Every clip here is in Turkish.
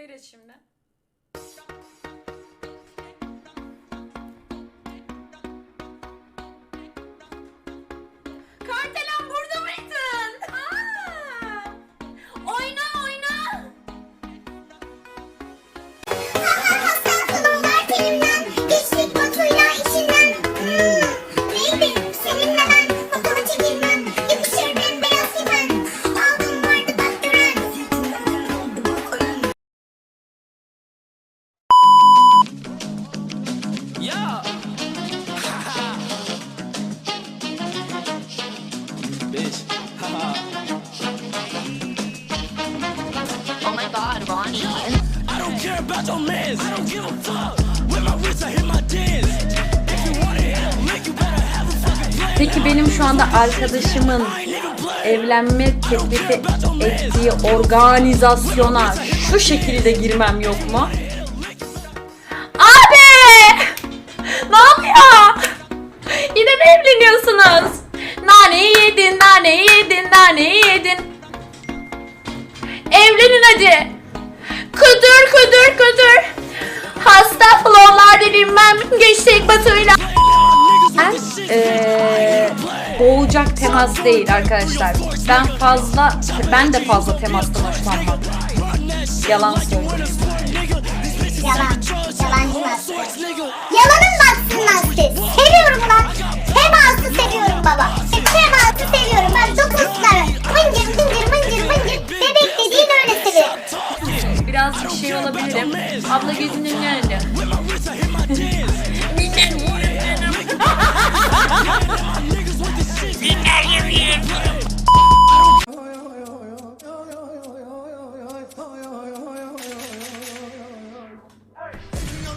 Seyret şimdi. Oh my god, Ronnie. I don't care about your mans. I don't give a fuck. With my wrist, I hit my dance. If you want it, make you better have a fucking plan. Peki benim şu anda arkadaşımın evlenme teklif ettiği organizasyona şu şekilde girmem yok mu? Abi! Ne yapıyor? Yine mi evleniyorsunuz? Naneyi yedin, naneyi yedin, naneyi yedin. Evlenin hadi. Kudur kudur kudur. Hasta flowlar bilmem geçtik batıyla. Ben eee boğacak temas değil arkadaşlar. Ben fazla, ben de fazla temastan hoşlanmam. Yalan söylüyorum. Yalan, yalancı Nasti. Yalanın baksın Nasti. Seviyorum lan. Teması seviyorum baba. Seviyorum. Biraz bir şey olabilirim. Abla gözünün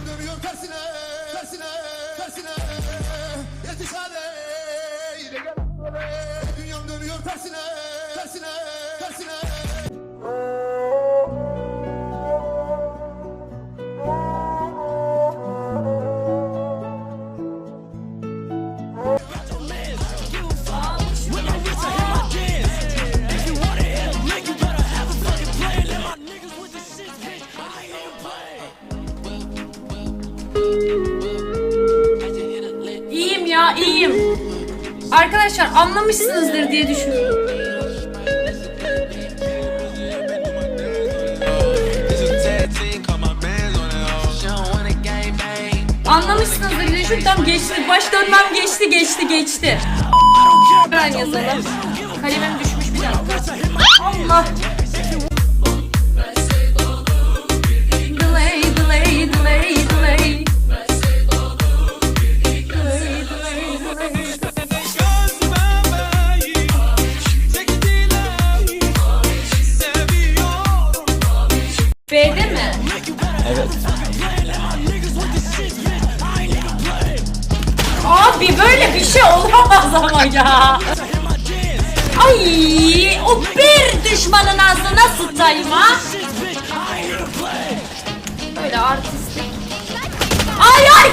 dönüyor tersine, tersine. Yetiş hadi, yine gel hadi. Dünyam dönüyor tersine, Arkadaşlar anlamışsınızdır diye düşünüyorum. Anlamışsınızdır diye. Tam geçti. Baş dönmem geçti geçti geçti. Hemen yazalım. Kalemim düşmüş bir dakika. Allah. B'de mi? Evet. Abi böyle bir şey olamaz ama ya. Ay o bir düşmanın ağzına sıçayım ha. Böyle artistik. Ay ay.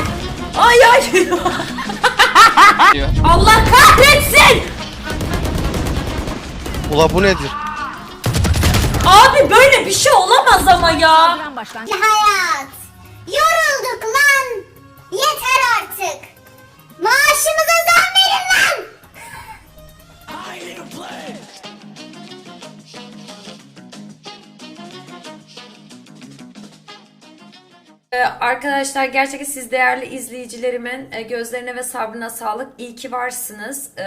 Ay ay. Allah kahretsin. Ula bu nedir? Böyle bir şey olamaz ama ya. Hayat. Yorulduk Arkadaşlar gerçekten siz değerli izleyicilerimin e, gözlerine ve sabrına sağlık. İyi ki varsınız. Ee,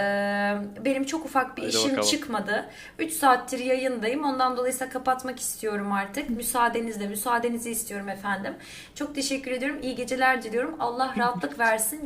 Benim çok ufak bir işim bakalım. çıkmadı. 3 saattir yayındayım. Ondan dolayısıyla kapatmak istiyorum artık. Müsaadenizle, müsaadenizi istiyorum efendim. Çok teşekkür ediyorum. İyi geceler diliyorum. Allah rahatlık versin.